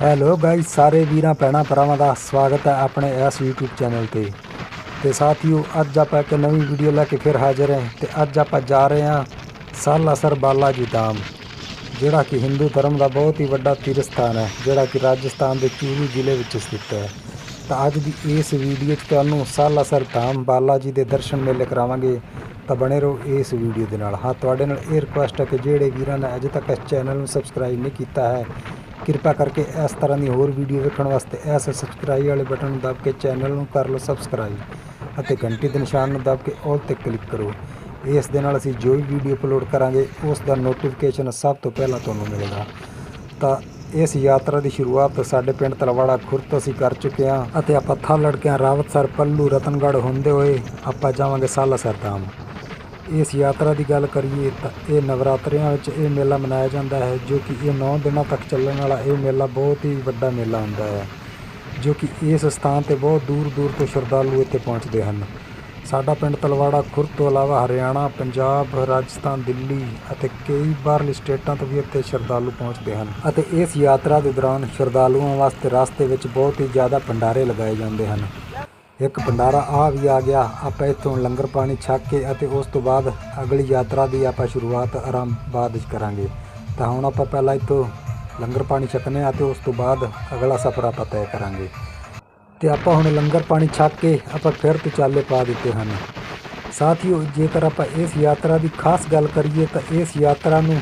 Hello guys ਸਾਰੇ ਵੀਰਾਂ, ਭੈਣਾਂ, ਭਰਾਵਾਂ ਦਾ ਸਵਾਗਤ ਹੈ ਆਪਣੇ ਇਸ YouTube ਚੈਨਲ ਤੇ। ਤੇ ਸਾਥੀਓ, ਅੱਜ ਆਪਾਂ ਇੱਕ ਨਵੀਂ ਵੀਡੀਓ ਲੈ ਕੇ ਫਿਰ ਹਾਜ਼ਰ ਹਾਂ ਤੇ ਅੱਜ ਆਪਾਂ ਜਾ ਰਹੇ ਹਾਂ ਸਾਲਾਸਰ ਬਾਲਾ ਜੀ ਧਾਮ, ਜਿਹੜਾ ਕਿ ਹਿੰਦੂ ਧਰਮ ਦਾ ਬਹੁਤ ਹੀ ਵੱਡਾ ਤੀਰਥ ਸਥਾਨ ਹੈ, ਜਿਹੜਾ ਕਿ ਰਾਜਸਥਾਨ ਦੇ ਚੂਰੂ ਜ਼ਿਲ੍ਹੇ ਵਿੱਚ ਸਥਿਤ ਹੈ। ਤਾਂ ਅੱਜ ਦੀ ਇਸ ਵੀਡੀਓ 'ਚ ਤੁਹਾਨੂੰ ਸਾਲਾਸਰ ਧਾਮ ਬਾਲਾ ਜੀ ਦੇ ਦਰਸ਼ਨ ਮੇਲੇ ਕਰਾਵਾਂਗੇ। ਤਾਂ ਬਣੇ ਰਹੋ ਇਸ ਵੀਡੀਓ ਦੇ ਨਾਲ। ਹਾਂ, ਤੁਹਾਡੇ ਨਾਲ ਇਹ ਰਿਕੁਐਸਟ ਹੈ ਕਿ ਜਿਹੜੇ ਵੀਰਾਂ ਨੇ ਅਜੇ ਤੱਕ ਇਸ ਚੈਨਲ ਨੂੰ ਸਬਸਕ੍ਰਾਈਬ ਨਹੀਂ ਕੀਤਾ ਹੈ ਕਿਰਪਾ ਕਰਕੇ ਇਸ ਤਰ੍ਹਾਂ ਦੀ ਹੋਰ ਵੀਡੀਓ ਵੇਖਣ ਵਾਸਤੇ ਇਸ ਸਬਸਕ੍ਰਾਈਬ ਵਾਲੇ ਬਟਨ ਨੂੰ ਦਬ ਕੇ ਚੈਨਲ ਨੂੰ ਕਰ ਲਓ ਸਬਸਕ੍ਰਾਈਬ ਅਤੇ ਘੰਟੀ ਦੇ ਨਿਸ਼ਾਨ ਨੂੰ ਦਬ ਕੇ ਆਲ ਤੇ ਕਲਿੱਕ ਕਰੋ। ਇਸ ਦੇ ਨਾਲ ਅਸੀਂ ਜੋ ਵੀ ਵੀਡੀਓ ਅਪਲੋਡ ਕਰਾਂਗੇ, ਉਸ ਦਾ ਨੋਟੀਫਿਕੇਸ਼ਨ ਸਭ ਤੋਂ ਪਹਿਲਾਂ ਤੁਹਾਨੂੰ ਮਿਲੇਗਾ। ਤਾਂ ਇਸ ਯਾਤਰਾ ਦੀ ਸ਼ੁਰੂਆਤ ਸਾਡੇ ਪਿੰਡ ਤਲਵਾੜਾ ਖੁਰਦ ਤੋਂ ਅਸੀਂ ਕਰ ਚੁੱਕੇ ਹਾਂ ਅਤੇ ਆਪਾਂ ਥਾਂ ਲੜਕਿਆਂ ਰਾਵਤਸਰ, ਪੱਲੂ, ਰਤਨਗੜ੍ਹ ਹੁੰਦੇ ਹੋਏ ਆਪਾਂ ਜਾਵਾਂਗੇ ਸਾਲਾਸਰ ਧਾਮ। ਇਸ ਯਾਤਰਾ ਦੀ ਗੱਲ ਕਰੀਏ ਤਾਂ ਇਹ ਨਵਰਾਤਰਿਆਂ ਵਿੱਚ ਇਹ ਮੇਲਾ ਮਨਾਇਆ ਜਾਂਦਾ ਹੈ, ਜੋ ਕਿ ਇਹ 9 ਦਿਨਾਂ ਤੱਕ ਚੱਲਣ ਵਾਲਾ ਇਹ ਮੇਲਾ ਬਹੁਤ ਹੀ ਵੱਡਾ ਮੇਲਾ ਹੁੰਦਾ ਹੈ, ਜੋ ਕਿ ਇਸ ਸਥਾਨ ਤੇ ਬਹੁਤ ਦੂਰ ਦੂਰ ਤੋਂ ਸ਼ਰਧਾਲੂ ਇੱਥੇ ਪਹੁੰਚਦੇ ਹਨ। ਸਾਡਾ ਪਿੰਡ ਤਲਵਾੜਾ ਖੁਰਦ ਤੋਂ ਇਲਾਵਾ ਹਰਿਆਣਾ, ਪੰਜਾਬ, ਰਾਜਸਥਾਨ, ਦਿੱਲੀ ਅਤੇ ਕਈ ਬਾਹਰਲੀ ਸਟੇਟਾਂ ਤੋਂ ਵੀ ਇੱਥੇ ਸ਼ਰਧਾਲੂ ਪਹੁੰਚਦੇ ਹਨ ਅਤੇ ਇਸ ਯਾਤਰਾ ਦੇ ਦੌਰਾਨ ਸ਼ਰਧਾਲੂਆਂ ਵਾਸਤੇ ਰਸਤੇ ਵਿੱਚ ਬਹੁਤ ਹੀ ਜ਼ਿਆਦਾ ਭੰਡਾਰੇ ਲਗਾਏ ਜਾਂਦੇ ਹਨ। ਇੱਕ ਭੰਡਾਰਾ ਆ ਵੀ ਆ ਗਿਆ। ਆਪਾਂ ਇੱਥੋਂ ਲੰਗਰ ਪਾਣੀ ਛੱਕ ਕੇ ਅਤੇ ਉਸ ਤੋਂ ਬਾਅਦ ਅਗਲੀ ਯਾਤਰਾ ਦੀ ਆਪਾਂ ਸ਼ੁਰੂਆਤ ਆਰਾਮ ਬਾਅਦ ਵਿੱਚ ਕਰਾਂਗੇ। ਤਾਂ ਹੁਣ ਆਪਾਂ ਪਹਿਲਾਂ ਇੱਥੋਂ ਲੰਗਰ ਪਾਣੀ ਛਕਨੇ ਆ ਤੇ ਉਸ ਤੋਂ ਬਾਅਦ ਅਗਲਾ ਸਫ਼ਰ ਆਪਾਂ ਤੈਅ ਕਰਾਂਗੇ। ਤੇ ਆਪਾਂ ਹੁਣ ਲੰਗਰ ਪਾਣੀ ਛੱਕ ਕੇ ਆਪਾਂ ਫਿਰ ਤੋਂ ਚਾਲੇ ਪਾ ਦਿੱਤੇ ਹਨ। ਸਾਥੀਓ, ਜੇਕਰ ਆਪਾਂ ਇਸ ਯਾਤਰਾ ਦੀ ਖਾਸ ਗੱਲ ਕਰੀਏ ਤਾਂ ਇਸ ਯਾਤਰਾ ਨੂੰ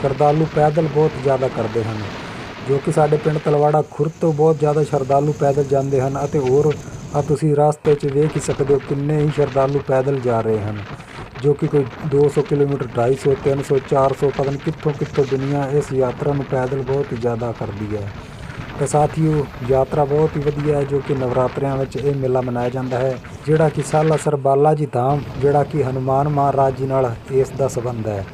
ਸ਼ਰਧਾਲੂ ਪੈਦਲ ਬਹੁਤ ਜ਼ਿਆਦਾ ਕਰਦੇ ਹਨ। ਜੋ ਕਿ ਸਾਡੇ ਪਿੰਡ ਤਲਵਾੜਾ ਖੁਰ ਤੋਂ ਬਹੁਤ ਜ਼ਿਆਦਾ ਸ਼ਰਧਾਲੂ ਪੈਦਲ ਜਾਂਦੇ ਹਨ ਅਤੇ ਹੋਰ ਆ ਤੁਸੀਂ ਰਸਤੇ 'ਚ ਵੇਖ ਹੀ ਸਕਦੇ ਹੋ ਕਿੰਨੇ ਹੀ ਸ਼ਰਧਾਲੂ ਪੈਦਲ ਜਾ ਰਹੇ ਹਨ, ਜੋ ਕਿ ਕੋਈ 200 ਕਿਲੋਮੀਟਰ 250 300 400 ਪਤਾ ਨਹੀਂ ਕਿੱਥੋਂ ਕਿੱਥੋਂ ਦੁਨੀਆ ਇਸ ਯਾਤਰਾ ਨੂੰ ਪੈਦਲ ਬਹੁਤ ਹੀ ਜ਼ਿਆਦਾ ਕਰਦੀ ਹੈ। ਤੇ ਸਾਥੀਓ, ਯਾਤਰਾ ਬਹੁਤ ਹੀ ਵਧੀਆ ਹੈ ਜੋ ਕਿ ਨਵਰਾਤਰਿਆਂ ਵਿੱਚ ਇਹ ਮੇਲਾ ਮਨਾਇਆ ਜਾਂਦਾ ਹੈ, ਜਿਹੜਾ ਕਿ ਸਾਲਾਸਰ ਬਾਲਾ ਜੀ ਧਾਮ, ਜਿਹੜਾ ਕਿ ਹਨੂਮਾਨ ਮਹਾਰਾਜ ਜੀ ਨਾਲ ਇਸ ਦਾ ਸੰਬੰਧ ਹੈ।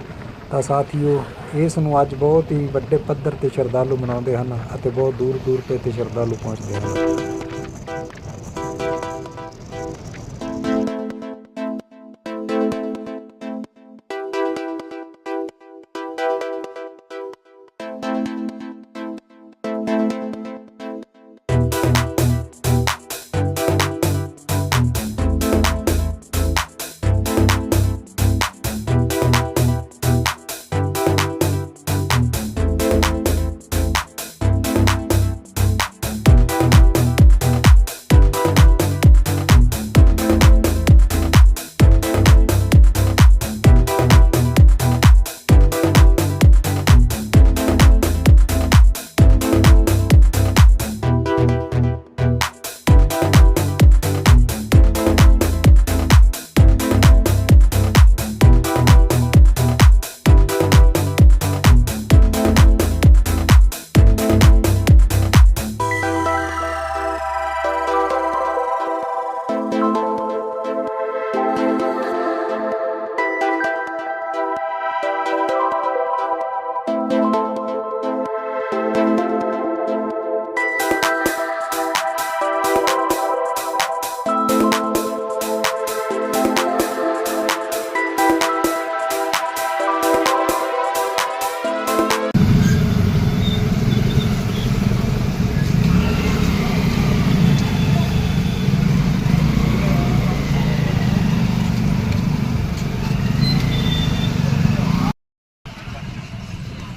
ਤਾਂ ਸਾਥੀਓ, ਇਸ ਨੂੰ ਅੱਜ ਬਹੁਤ ਹੀ ਵੱਡੇ ਪੱਧਰ ਤੇ ਸ਼ਰਧਾਲੂ ਮਨਾਉਂਦੇ ਹਨ ਅਤੇ ਬਹੁਤ ਦੂਰ ਦੂਰ 'ਤੇ ਸ਼ਰਧਾਲੂ ਪਹੁੰਚਦੇ ਹਨ।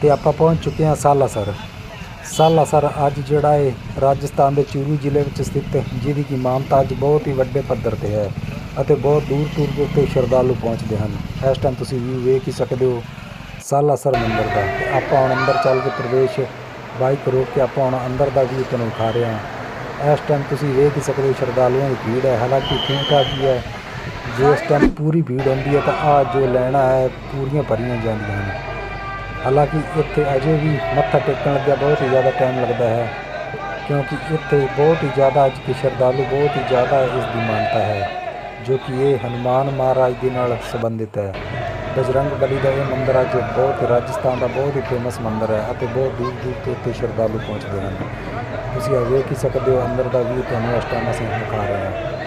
ਤੇ ਆਪਾਂ ਪਹੁੰਚ ਚੁੱਕੇ ਹਾਂ ਸਾਲਾਸਰ। ਸਾਲਾਸਰ ਅੱਜ ਜਿਹੜਾ ਹੈ ਰਾਜਸਥਾਨ ਦੇ ਚੂਰੂ ਜ਼ਿਲ੍ਹੇ ਵਿੱਚ ਸਥਿਤ, ਜਿਹਦੀ ਕੀ ਮਾਨਤਾ ਅੱਜ ਬਹੁਤ ਹੀ ਵੱਡੇ ਪੱਧਰ ਤੇ ਹੈ ਅਤੇ ਬਹੁਤ ਦੂਰ ਦੂਰ ਤੋਂ ਉੱਤੇ ਸ਼ਰਧਾਲੂ ਪਹੁੰਚਦੇ ਹਨ। ਇਸ ਟਾਈਮ ਤੁਸੀਂ ਵੀ ਵੇਖ ਹੀ ਸਕਦੇ ਹੋ ਸਾਲਾਸਰ ਮੰਦਰ ਦਾ। ਤੇ ਆਪਾਂ ਹੁਣ ਅੰਦਰ ਚੱਲ ਕੇ ਪ੍ਰਵੇਸ਼ ਬਾਈਕ ਰੋਕ ਕੇ ਆਪਾਂ ਹੁਣ ਅੰਦਰ ਦਾ ਵੀ ਤੁਹਾਨੂੰ ਖਾ ਰਹੇ ਹਾਂ। ਇਸ ਟਾਈਮ ਤੁਸੀਂ ਵੇਖ ਹੀ ਸਕਦੇ ਹੋ ਸ਼ਰਧਾਲੂਆਂ ਦੀ ਭੀੜ ਹੈ। ਹਾਲਾਂਕਿ ਠੀਕ ਠਾਕ ਹੀ ਹੈ। ਜੇ ਇਸ ਟਾਈਮ ਪੂਰੀ ਭੀੜ ਹੁੰਦੀ ਹੈ ਤਾਂ ਆ ਜੋ ਲੈਣਾ ਹੈ, ਪੂਰੀਆਂ ਭਰੀਆਂ ਜਾਂਦੀਆਂ ਹਨ। ਹਾਲਾਂਕਿ ਇੱਥੇ ਅਜੇ ਵੀ ਮੱਥਾ ਟੇਕਣ ਲੱਗਿਆ, ਬਹੁਤ ਹੀ ਜ਼ਿਆਦਾ ਟਾਈਮ ਲੱਗਦਾ ਹੈ, ਕਿਉਂਕਿ ਇੱਥੇ ਬਹੁਤ ਹੀ ਜ਼ਿਆਦਾ ਅੱਜ ਕੇ ਸ਼ਰਧਾਲੂ ਬਹੁਤ ਹੀ ਜ਼ਿਆਦਾ ਇਸ ਦੀ ਮਾਨਤਾ ਹੈ, ਜੋ ਕਿ ਇਹ ਹਨੂਮਾਨ ਮਹਾਰਾਜ ਦੇ ਨਾਲ ਸੰਬੰਧਿਤ ਹੈ। ਬਜਰੰਗ ਬਲੀ ਦਾ ਇਹ ਮੰਦਿਰ ਅੱਜ ਬਹੁਤ ਰਾਜਸਥਾਨ ਦਾ ਬਹੁਤ ਹੀ ਫੇਮਸ ਮੰਦਿਰ ਹੈ ਅਤੇ ਬਹੁਤ ਦੂਰ ਦੂਰ ਤੋਂ ਇੱਥੇ ਸ਼ਰਧਾਲੂ ਪਹੁੰਚਦੇ ਹਨ। ਤੁਸੀਂ ਇਹ ਵੇਖ ਹੀ ਸਕਦੇ ਹੋ, ਅੰਦਰ ਦਾ ਵੀ ਤੁਹਾਨੂੰ ਇਸ ਟਾਈਮ ਅਸੀਂ ਦਿਖਾ ਰਹੇ ਹਾਂ।